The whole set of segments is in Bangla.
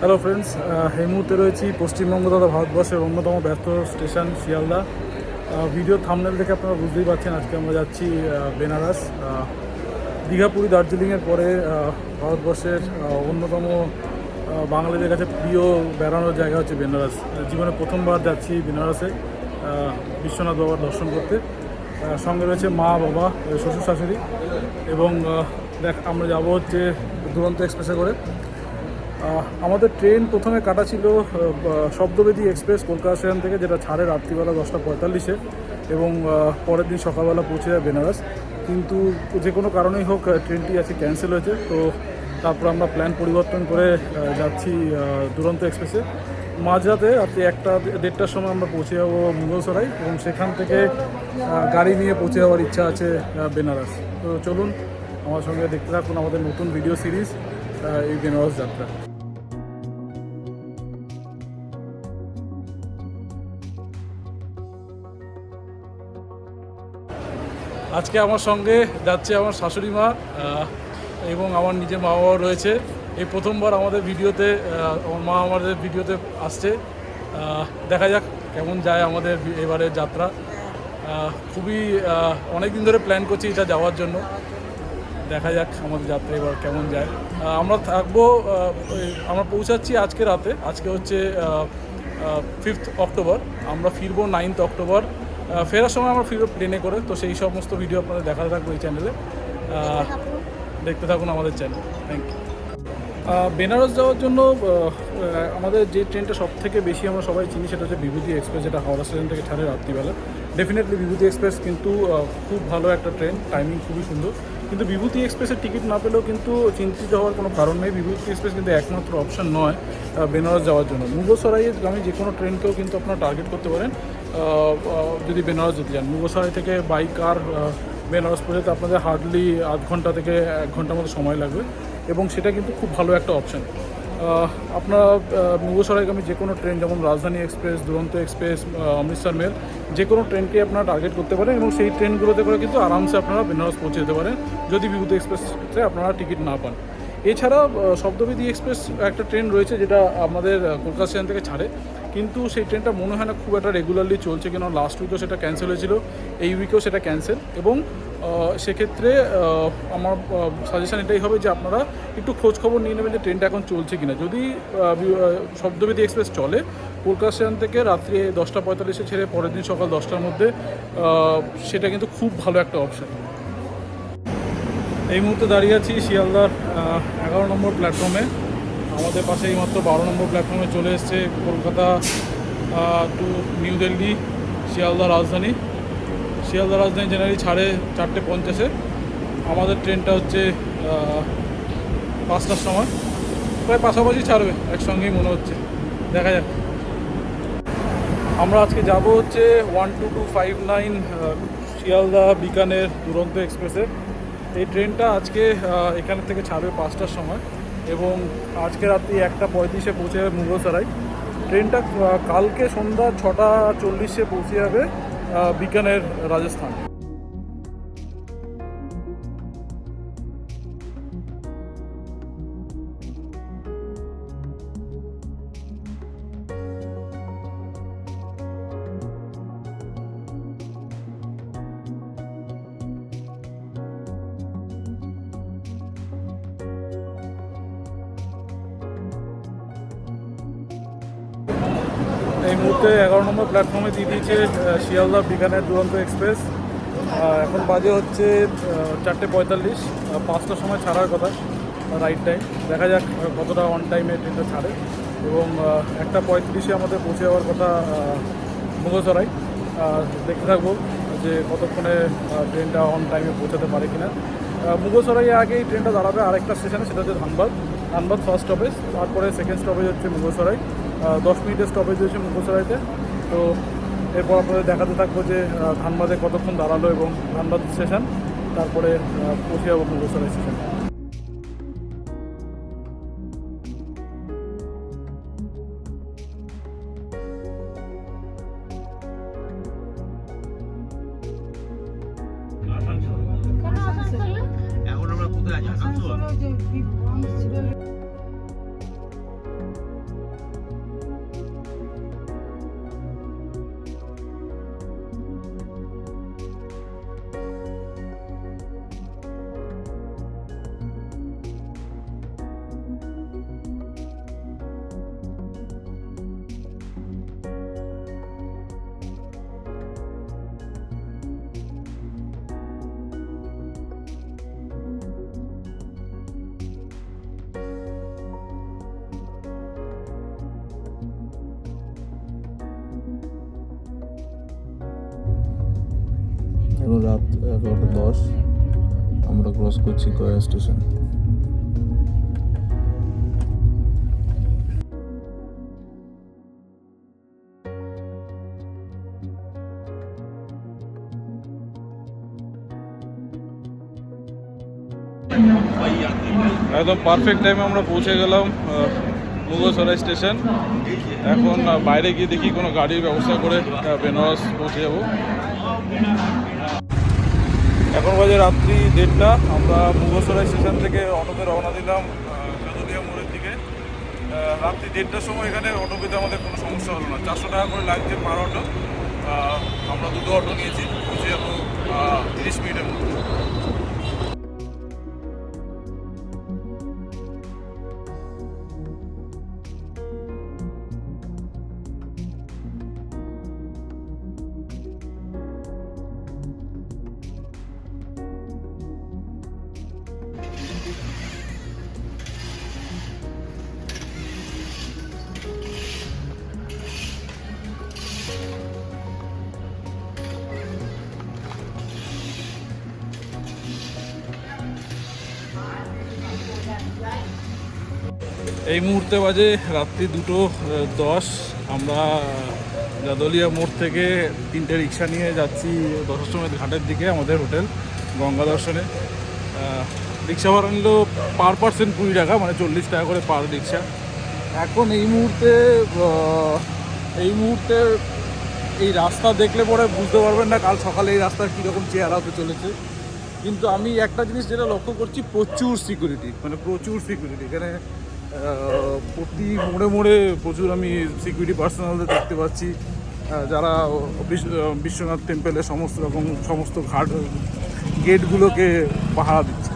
হ্যালো ফ্রেন্ডস এই মুহূর্তে রয়েছি পশ্চিমবঙ্গ তথা ভারতবর্ষের অন্যতম ব্যস্ত স্টেশন, শিয়ালদা। ভিডিও থামনেল দেখে আপনারা বুঝতেই পারছেন আজকে আমরা যাচ্ছি বেনারস। দীঘা, পুরী দার্জিলিংয়ের পরে ভারতবর্ষের অন্যতম বাঙালিদের কাছে প্রিয় বেড়ানোর জায়গা হচ্ছে বেনারস। জীবনে প্রথমবার যাচ্ছি বেনারসে বিশ্বনাথ বাবার দর্শন করতে। সঙ্গে রয়েছে মা, বাবা, শ্বশুর, শাশুড়ি। এবং দেখ, আমরা যাব হচ্ছে দুরন্ত এক্সপ্রেসে করে। আমাদের ট্রেন প্রথমে কাটা ছিল শব্দবেদী এক্সপ্রেস কলকাতা স্টেশন থেকে, যেটা ছাড়ে রাত্রিবেলা দশটা পঁয়তাল্লিশে, এবং পরের দিন সকালবেলা পৌঁছে যায় বেনারস। কিন্তু যে কোনো কারণেই হোক ট্রেনটি আজকে ক্যান্সেল হয়েছে। তো তারপর আমরা প্ল্যান পরিবর্তন করে যাচ্ছি দুরন্ত এক্সপ্রেসে। মাঝরাতে রাত্রি একটা, দেড়টার সময় আমরা পৌঁছে যাব মুঘলসরাই এবং সেখান থেকে গাড়ি নিয়ে পৌঁছে যাওয়ার ইচ্ছা আছে বেনারস। তো চলুন, আমার সঙ্গে দেখতে থাকুন আমাদের নতুন ভিডিও সিরিজ এই বেনারস যাত্রা। আজকে আমার সঙ্গে যাচ্ছে আমার শাশুড়ি মা এবং আমার নিজের মা বাবা রয়েছে। এই প্রথমবার আমাদের ভিডিওতে আমার মা আমাদের ভিডিওতে আসছে। দেখা যাক কেমন যায় আমাদের এবারের যাত্রা। খুবই অনেক দিন ধরে প্ল্যান করছি এটা যাওয়ার জন্য। দেখা যাক আমাদের যাত্রা এবার কেমন যায়। আমরা থাকব আমরা পৌঁছাচ্ছি আজকে রাতে। আজকে হচ্ছে ফিফথ অক্টোবর আমরা ফিরবো নাইনথ অক্টোবর ফেরার সময় আমরা ফিরবো প্লেনে করে তো সেই সমস্ত ভিডিও আপনাদের দেখাতে থাকব এই চ্যানেলে দেখতে থাকুন। আমাদের চ্যানেল থ্যাংক ইউ বেনারস যাওয়ার জন্য আমাদের যে ট্রেনটা সব থেকে বেশি আমরা সবাই চিনি সেটা হচ্ছে বিভূতি এক্সপ্রেস যেটা হাওড়া স্টেশন থেকে ছাড়ে রাত্রিবেলা। ডেফিনেটলি বিভূতি এক্সপ্রেস কিন্তু খুব ভালো একটা ট্রেন টাইমিং খুবই সুন্দর। কিন্তু বিভূতি এক্সপ্রেসের টিকিট না পেলেও কিন্তু চিন্তিত হওয়ার কোনো কারণ নেই। বিভূতি এক্সপ্রেস কিন্তু একমাত্র অপশন নয় বেনারস যাওয়ার জন্য। মুগলসরাইয়ের আমি যে কোনো ট্রেনকেও কিন্তু আপনারা টার্গেট করতে পারেন। যদি বেনারস যেতে চান মুগলসরাই থেকে বাই কার বেনারস পর্যন্ত আপনাদের হার্ডলি আধ ঘণ্টা থেকে এক ঘণ্টার মতো সময় লাগবে এবং সেটা কিন্তু খুব ভালো একটা অপশন আপনারা মুগসরাইগামী যে কোনো ট্রেন যেমন রাজধানী এক্সপ্রেস দুরন্ত এক্সপ্রেস অমৃতসর মেল যে কোনো ট্রেনকে আপনারা টার্গেট করতে পারেন এবং সেই ট্রেনগুলোতে করে কিন্তু আরামসে আপনারা বেনারস পৌঁছে যেতে পারেন, যদি বিভূতি এক্সপ্রেসে আপনারা টিকিট না পান। এছাড়া আহ, শব্দবেদী এক্সপ্রেস একটা ট্রেন রয়েছে যেটা আমাদের কলকাতা স্টেশন থেকে ছাড়ে। কিন্তু সেই ট্রেনটা মনে হয় না খুব একটা রেগুলারলি চলছে কেন লাস্ট উইকেও সেটা ক্যান্সেল হয়েছিল এই উইকেও সেটা ক্যান্সেল এবং সেক্ষেত্রে আমার সাজেশান এটাই হবে যে আপনারা একটু খোঁজ খবর নিয়ে নেবেন যে ট্রেনটা এখন চলছে কিনা। যদি শব্দবেদী এক্সপ্রেস চলে কলকাতা স্টেশন থেকে রাত্রি দশটা পঁয়তাল্লিশে ছেড়ে পরের দিন সকাল দশটার মধ্যে সেটা কিন্তু খুব ভালো একটা অপশন এই মুহূর্তে দাঁড়িয়ে আছি শিয়ালদার এগারো নম্বর প্ল্যাটফর্মে আমাদের পাশে এই মাত্র বারো নম্বর প্ল্যাটফর্মে চলে এসছে কলকাতা টু নিউ দিল্লি শিয়ালদা রাজধানী। শিয়ালদা রাজধানী জেনারেলি ছাড়ে চারটে পঞ্চাশে। আমাদের ট্রেনটা হচ্ছে পাঁচটার সময়। প্রায় পাশাপাশি ছাড়বে, একসঙ্গেই মনে হচ্ছে। দেখা যাক। আমরা আজকে যাব হচ্ছে one two two five nine Sealdah Bikaner Duronto এক্সপ্রেসে এই ট্রেনটা আজকে এখান থেকে ছাড়বে পাঁচটার সময় এবং আজকে রাত্রি একটা পঁয়ত্রিশে পৌঁছে যাবে মুগলসরাই। ট্রেনটা কালকে সন্ধ্যা ছটা চল্লিশে পৌঁছে যাবে বিজ্ঞানের রাজস্থান। এই মুহূর্তে এগারো নম্বর প্ল্যাটফর্মে দিয়ে দিয়েছে শিয়ালদা বিকানের দুরন্ত এক্সপ্রেস এখন বাজে হচ্ছে চারটে পঁয়তাল্লিশ। পাঁচটার সময় ছাড়ার কথা রাইট টাইম দেখা যাক কতটা অন টাইমে ট্রেনটা ছাড়ে। এবং একটা পঁয়ত্রিশে আমাদের পৌঁছে যাওয়ার কথা মুগসরাই দেখতে থাকব যে কতক্ষণে ট্রেনটা অন টাইমে পৌঁছাতে পারে কিনা। মুগলসরাই আগে এই ট্রেনটা দাঁড়াবে আরেকটা স্টেশনে সেটা হচ্ছে ধানবাদ। ধানবাদ ফার্স্ট স্টপেজ তারপরে সেকেন্ড স্টপেজ হচ্ছে মুগলসরাই। আহ, দশ মিনিটের স্টপেজ হচ্ছে মুগলসরাইতে তো এরপর আপনাদের দেখাতে থাকব যে ধানবাদে কতক্ষণ দাঁড়াল এবং ধানবাদ স্টেশন তারপরে পৌঁছে যাব মুগলসরাই স্টেশন। এখন আমরা কোথায় আছি? আসানসোল রাত এগারোটা দশ, আমরা ক্রস করছি গয়া স্টেশন একদম পারফেক্ট টাইমে আমরা পৌঁছে গেলাম মুগলসরাই স্টেশন এখন বাইরে গিয়ে দেখি কোনো গাড়ির ব্যবস্থা করে বেনারস পৌঁছে যাব। এখন বাজে রাত্রি দেড়টা। আমরা মুগসরাই স্টেশন থেকে অটোতে রওনা দিলাম কাদুলিয়া মোড়ের দিকে। রাত্রি দেড়টার সময় এখানে অটো পেতে আমাদের কোনো সমস্যা হলো না। চারশো টাকা করে লাগছে পার অটো। আমরা দুটো অটো নিয়েছি, পৌঁছে যাব তিরিশ মিনিটের মধ্যে এই মুহূর্তে বাজে রাত্রি দুটো দশ। আমরা গাদলিয়া মোড় থেকে তিনটে রিক্সা নিয়ে যাচ্ছি দশাশ্রমের ঘাটের দিকে, আমাদের হোটেল, গঙ্গা দর্শনে। রিক্সা ভাড়া নিল পার পার্সেন্ট কুড়ি টাকা মানে চল্লিশ টাকা করে পার রিক্সা। এখন এই মুহূর্তে এই মুহূর্তে এই রাস্তা দেখলে পরে বুঝতে পারবেন না কাল সকালে এই রাস্তার কীরকম চেহারা হতে চলেছে। কিন্তু আমি একটা জিনিস যেটা লক্ষ্য করছি, প্রচুর সিকিউরিটি মানে প্রচুর সিকিউরিটি এখানে প্রতি মোড়ে মোড়ে প্রচুর আমি সিকিউরিটি পার্সোনালদের দেখতে পাচ্ছি। যারা বিশ- বিশ্বনাথ টেম্পেলের সমস্ত রকম, সমস্ত ঘাট গেটগুলোকে পাহারা দিচ্ছে।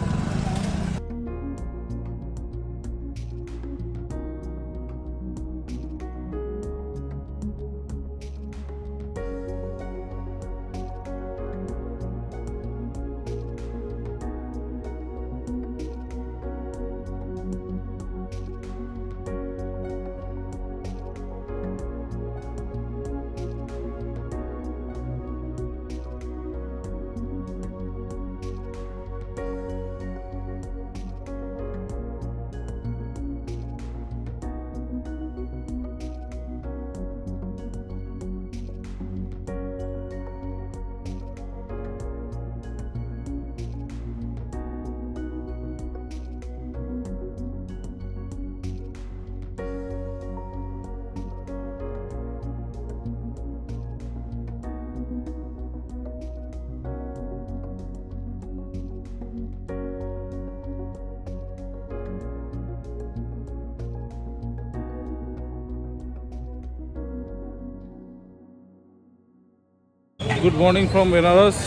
গুড মর্নিং ফ্রম বেনারস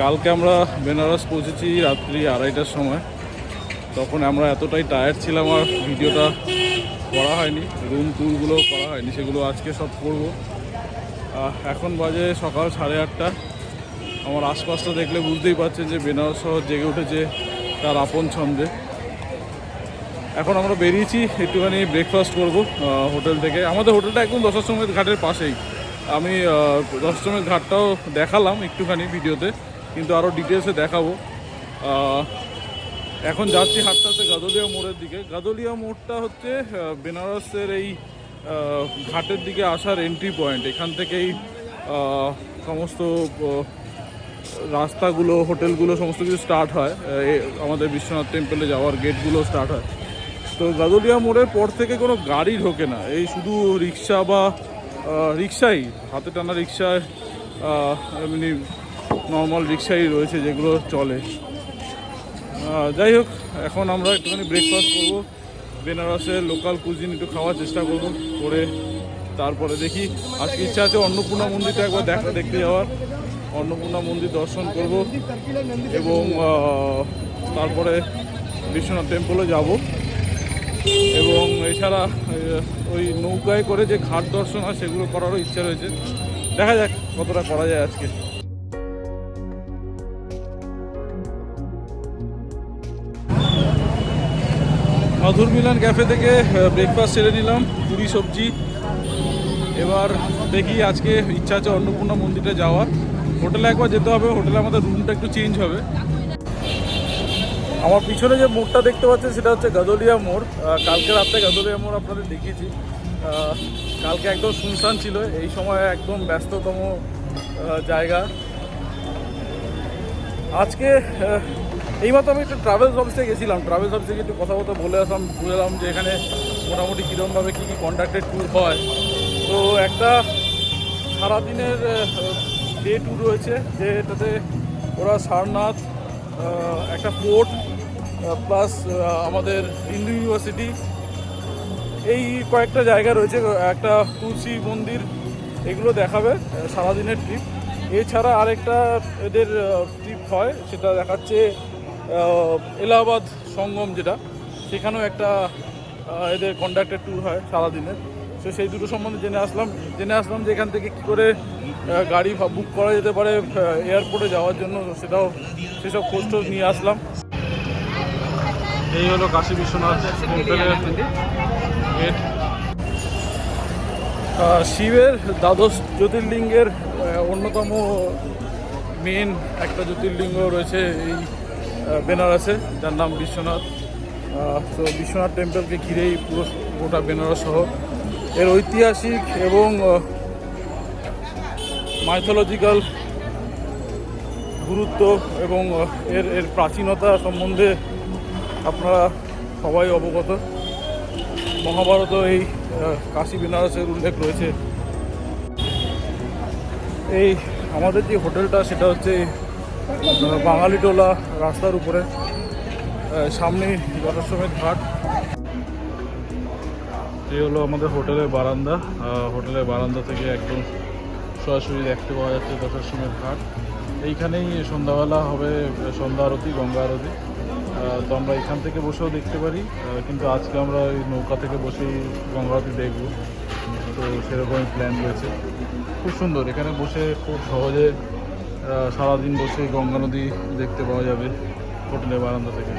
কালকে আমরা বেনারস পৌঁছেছি রাত্রি আড়াইটার সময়। তখন আমরা এতটাই টায়ার্ড ছিলাম আর ভিডিওটা করা হয়নি রুম ট্যুরগুলো করা হয়নি, সেগুলো আজকে সব করব। এখন বাজে সকাল সাড়ে আটটা। আমার আশপাশটা দেখলে বুঝতেই পারছেন যে বেনারস শহর জেগে উঠেছে তার আপন ছন্দে। এখন আমরা বেরিয়েছি, একটুখানি ব্রেকফাস্ট করব হোটেল থেকে। আমাদের হোটেলটা একদম দশাশ্রমের ঘাটের পাশেই। আমি দশাশ্রমের ঘাটটাও দেখালাম একটুখানি ভিডিওতে, কিন্তু আরও ডিটেলসে দেখাবো। এখন যাচ্ছি হাঁটতে গাদলিয়া মোড়ের দিকে। গাদলিয়া মোড়টা হচ্ছে বেনারসের এই ঘাটের দিকে আসার এন্ট্রি পয়েন্ট এখান থেকেই সমস্ত রাস্তাগুলো, হোটেলগুলো, সমস্ত কিছু স্টার্ট হয়। আমাদের বিশ্বনাথ টেম্পলে যাওয়ার গেটগুলো স্টার্ট হয়। তো গাদলিয়া মোড়ের পর থেকে কোনো গাড়ি ঢোকে না। এই শুধু রিক্সা বা রিক্সাই হাতে টানা রিক্সায় এমনি নর্মাল রিক্সাই রয়েছে যেগুলো চলে। যাই হোক, এখন আমরা একটুখানি ব্রেকফাস্ট করব। বেনারসের লোকাল কুজিন একটু খাওয়ার চেষ্টা করব, করে তারপরে দেখি। আজকে ইচ্ছা আছে অন্নপূর্ণা মন্দিরটা একবার দেখা দেখতে যাওয়ার। অন্নপূর্ণা মন্দির দর্শন করব এবং তারপরে বিশ্বনাথ টেম্পলে যাব। এবং এছাড়া ওই নৌকায় করে যে ঘাট দর্শন হয়, সেগুলো করারও ইচ্ছা রয়েছে। দেখা যাক কতটা করা যায় আজকে। মধুর মিলন ক্যাফে থেকে ব্রেকফাস্ট সেরে নিলাম, পুরি সবজি। এবার দেখি আজকে ইচ্ছা আছে অন্নপূর্ণা মন্দিরে যাওয়ার। হোটেলে একবার যেতে হবে হোটেলে আমাদের রুমটা একটু চেঞ্জ হবে। আমার পিছনে যে মোড়টা দেখতে পাচ্ছেন সেটা হচ্ছে গাদলিয়া মোড়। কালকে রাত্রে গাদলিয়া মোড় আপনাদের দেখিয়েছি। কালকে একদম শুনশান ছিল। এই সময় একদম ব্যস্ততম জায়গা। আজকে এইমাত্র আমি একটা ট্রাভেলস অফিসে গেছিলাম। ট্রাভেলস অফিসে গিয়ে একটু কথা কথা বলে আসলাম, বুঝলাম যে এখানে মোটামুটি কীরকমভাবে কী কী কন্ডাক্টেড ট্যুর হয়। তো একটা সারাদিনের ডে ট্যুর রয়েছে, যেটাতে ওরা সারনাথ একটা পোর্ট প্লাস আমাদের হিন্দু ইউনিভার্সিটি। এই কয়েকটা জায়গা রয়েছে, একটা তুলসী মন্দির, এগুলো দেখাবে সারাদিনের ট্রিপ এছাড়া আরেকটা এদের ট্রিপ হয়, সেটা দেখাচ্ছে এলাহাবাদ সঙ্গম যেটা। সেখানেও একটা এদের কন্ডাক্টেড ট্যুর হয় সারাদিনের। তো সেই দুটো সম্বন্ধে জেনে আসলাম। জেনে আসলাম যে এখান থেকে কী করে গাড়ি বুক করা যেতে পারে এয়ারপোর্টে যাওয়ার জন্য। সেটাও সেসব খোঁজ টোজ নিয়ে আসলাম। এই হলো কাশী বিশ্বনাথ শিবের দ্বাদশ জ্যোতির্লিঙ্গের অন্যতম মেন একটা জ্যোতির্লিঙ্গ রয়েছে এই বেনারসে, যার নাম বিশ্বনাথ। তো বিশ্বনাথ টেম্পলকে ঘিরেই পুরো গোটা বেনারস শহর। এর ঐতিহাসিক এবং মাইথোলজিক্যাল গুরুত্ব এবং এর এর প্রাচীনতা সম্বন্ধে আপনারা সবাই অবগত। মহাভারত এই কাশী বেনারসের উল্লেখ রয়েছে। এই আমাদের যে হোটেলটা সেটা হচ্ছে বাঙালিটোলা রাস্তার উপরে। আহ, সামনেই যথাসময় ঘাট। এই হলো আমাদের হোটেলের বারান্দা। হোটেলের বারান্দা থেকে একদম সরাসরি দেখতে পাওয়া যাচ্ছে যথাসময় ঘাট। এইখানেই সন্ধ্যাবেলা হবে সন্ধ্যা আরতি, গঙ্গা আরতি। তো আমরা এখান থেকে বসেও দেখতে পারি। কিন্তু আজকে আমরা ওই নৌকা থেকে বসেই গঙ্গা আরতি দেখব। তো সেরকমই প্ল্যান রয়েছে। খুব সুন্দর। এখানে বসে খুব সহজে সারাদিন বসে গঙ্গা নদী দেখতে পাওয়া যাবে হোটেলের বারান্দা থেকে।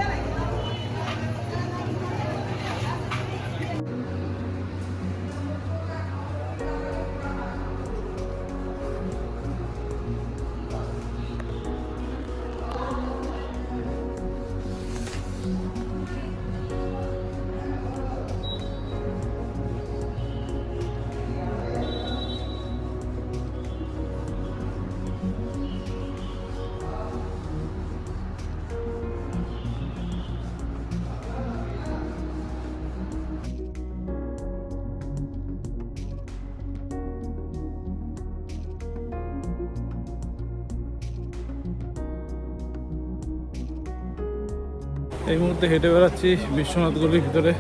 এই মুহূর্তে হেঁটে বেড়াচ্ছি বিশ্বনাথ গলির ভিতরে।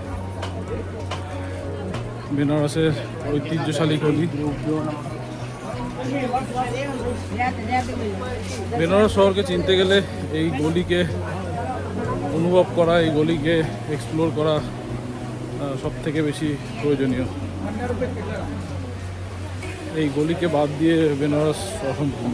বেনারসের ঐতিহ্যশালী গলি। বেনারস শহরকে চিনতে গেলে এই গলিকে অনুভব করা, এই গলিকে এক্সপ্লোর করা সব থেকে বেশি প্রয়োজনীয়। এই গলিকে বাদ দিয়ে বেনারস অসম্পূর্ণ।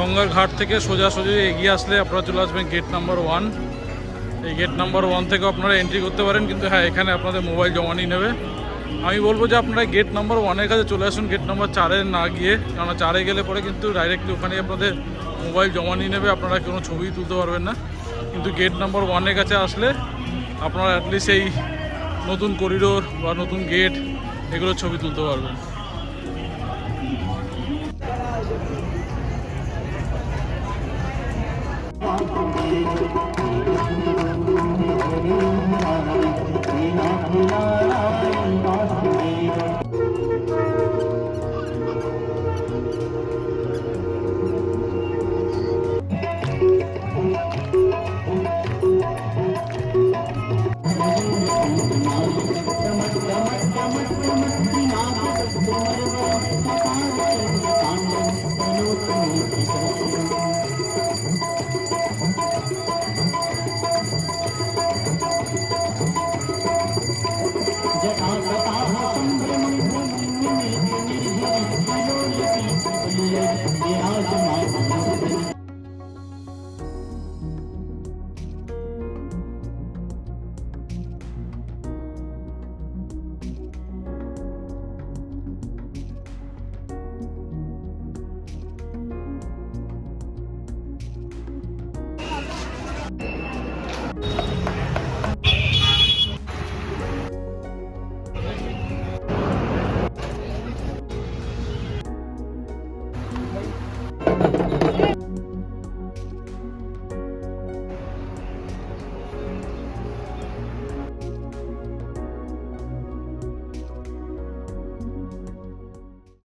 গঙ্গার ঘাট থেকে সোজাসুজি এগিয়ে আসলে আপনারা চলে আসবেন গেট নাম্বার ওয়ান এই গেট নাম্বার ওয়ান থেকে আপনারা এন্ট্রি করতে পারেন, কিন্তু হ্যাঁ এখানে আপনাদের মোবাইল জমা নিয়ে নেবে। আমি বলব যে আপনারা গেট নাম্বার ওয়ানের কাছে চলে আসুন গেট নাম্বার চারে না গিয়ে কারণ চারে গেলে পরে কিন্তু ডাইরেক্টলি ওখানে আপনাদের মোবাইল জমা নিয়ে নেবে, আপনারা কোনো ছবি তুলতে পারবেন না। কিন্তু গেট নাম্বার ওয়ানের কাছে আসলে আপনারা অ্যাটলিস্ট এই নতুন করিডোর বা নতুন গেট এগুলো ছবি তুলতে পারবেন। Thank you.